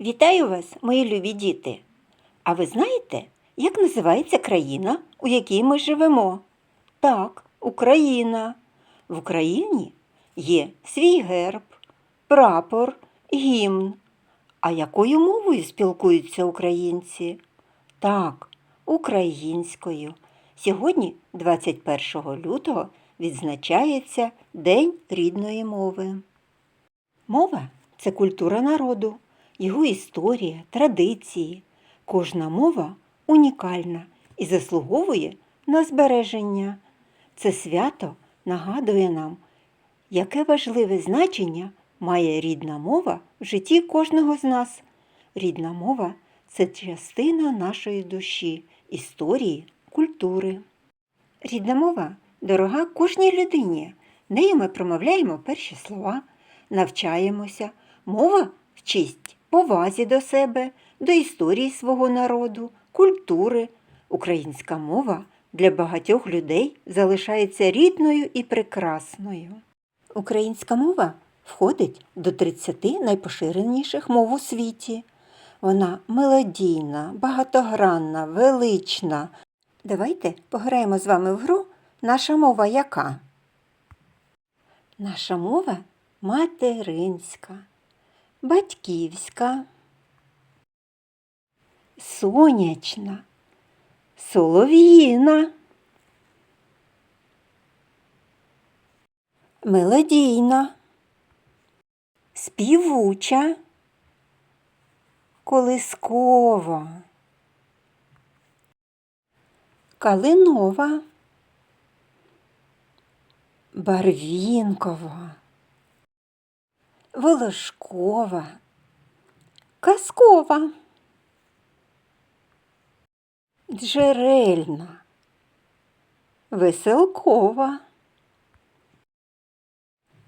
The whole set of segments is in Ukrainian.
Вітаю вас, мої любі діти! А ви знаєте, як називається країна, у якій ми живемо? Так, Україна. В Україні є свій герб, прапор, гімн. А якою мовою спілкуються українці? Так, українською. Сьогодні, 21 лютого, відзначається День рідної мови. Мова це культура народу, його історія, традиції. Кожна мова унікальна і заслуговує на збереження. Це свято нагадує нам, яке важливе значення має рідна мова в житті кожного з нас. Рідна мова це частина нашої душі, історії, культури. Рідна мова дорога кожній людині. Нею ми промовляємо перші слова, навчаємося. Мова вчить повазі до себе, до історії свого народу, культури. Українська мова для багатьох людей залишається рідною і прекрасною. Українська мова входить до 30 найпоширеніших мов у світі. Вона мелодійна, багатогранна, велична. Давайте пограємо з вами в гру Наша мова яка? Наша мова материнська, батьківська, сонячна, солов'їна, мелодійна, співуча, колискова, калинова, барвінкова, волошкова, казкова, джерельна, веселкова.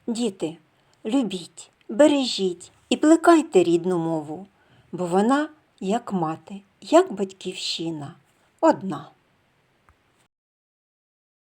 Діти, любіть, бережіть і плекайте рідну мову, бо вона, як мати, як батьківщина, одна.